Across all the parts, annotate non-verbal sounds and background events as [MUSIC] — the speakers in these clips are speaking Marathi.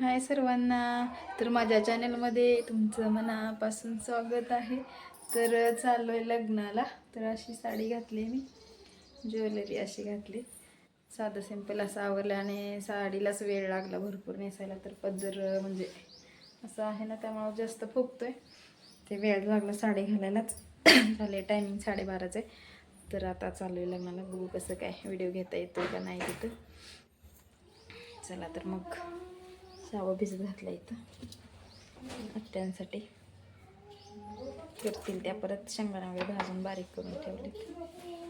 हाय सर्वांना. तर माझ्या चॅनलमध्ये तुमचं मनापासून स्वागत आहे. तर चाललो आहे लग्नाला. तर अशी साडी घातली मी. ज्वेलरी अशी घातली. साधं सिंपल असं आवरलं आणि साडीलाच वेळ लागला भरपूर नेसायला. तर पदर म्हणजे असं आहे ना त्यामुळं जास्त फुगतोय. ते वेळ लागला साडी घालायलाच. [COUGHS] झाले टायमिंग साडेबाराचं. आहे तर आता चालू आहे लग्नाला. बघू कसं काय व्हिडिओ घेता येतो का नाही तिथं. चला तर मग. शावा भिजत घातला इथं. हत्यांसाठी करतील त्या. परत शेंगदाणा वगैरे भाजून बारीक करून ठेवले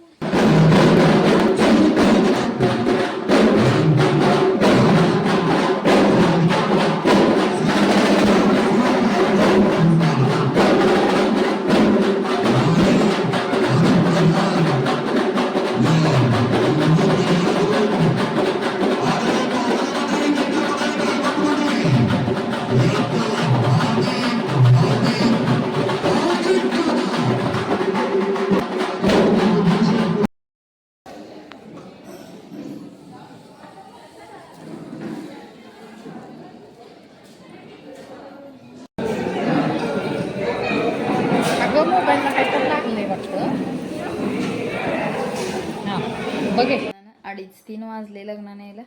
बघे अडीच तीन वाजले लग्नाला यायला.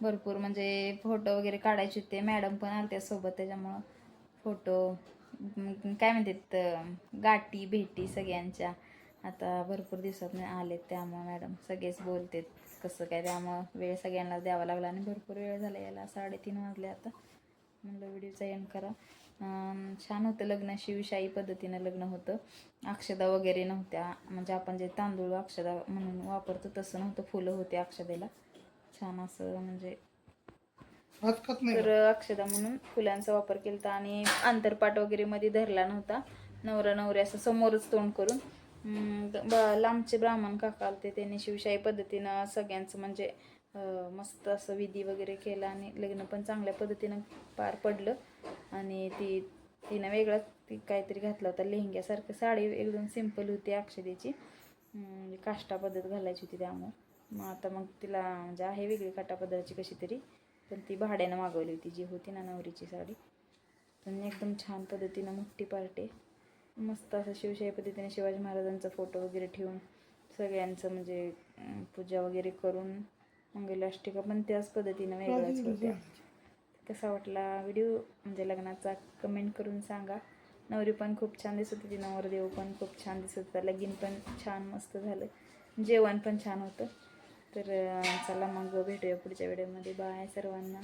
भरपूर म्हणजे फोटो वगैरे काढायचे होते. मॅडम पण आलत्या सोबत त्याच्यामुळं फोटो काय म्हणतात गाठी भेटी सगळ्यांच्या. आता भरपूर दिवसात आलेत त्यामुळं मॅडम सगळेच बोलतात कसं काय त्यामुळं वेळ सगळ्यांना द्यावा लागला आणि भरपूर वेळ झाला यायला. साडेतीन वाजले आता. म्हणलं व्हिडिओचा एंड करा. छान होतं लग्न शिवशाही पद्धतीनं लग्न होतं. अक्षदा वगैरे नव्हत्या. म्हणजे आपण जे तांदूळ अक्षदा म्हणून वापरतो तसं नव्हतं फुलं होते अक्षदेला. छान असं म्हणजे तर अक्षदा म्हणून फुलांचा वापर केला आणि आंतरपाट वगैरे मध्ये धरला नव्हता. नवरा नवरी असं समोरच तोंड करून लांबचे ब्राह्मण काका आलते त्यांनी शिवशाही पद्धतीनं सगळ्यांचं म्हणजे मस्त असं विधी वगैरे केला आणि लग्न पण चांगल्या पद्धतीनं पार पडलं. आणि ती तिनं वेगळा ती काहीतरी घातला होता लेहंग्यासारखं साडी एकदम सिंपल होती अक्षदेची. म्हणजे काष्टा पद्धत घालायची होती त्यामुळं. मग आता मग तिला म्हणजे आहे वेगळी काटा पद्धतीची कशी तरी. पण ती भाड्यानं मागवली होती जी होती ना नवरीची साडी. पण एकदम छान पद्धतीनं मोठी पार्टी. मस्त असं शिवशाही पद्धतीने शिवाजी महाराजांचा फोटो वगैरे ठेवून सगळ्यांचं म्हणजे पूजा वगैरे करून मंगलाष्टिका पण त्याच पद्धतीनं वेगळ्याच होत्या. कसा वाटला व्हिडिओ म्हणजे लग्नाचा कमेंट करून सांगा. नवरी पण खूप छान दिसत होती नवरदेव पण खूप छान दिसत होता. लगीन पण छान मस्त झालं. जेवण पण छान होतं. तर चला मग भेटूया पुढच्या व्हिडिओमध्ये बाय सर्वांना.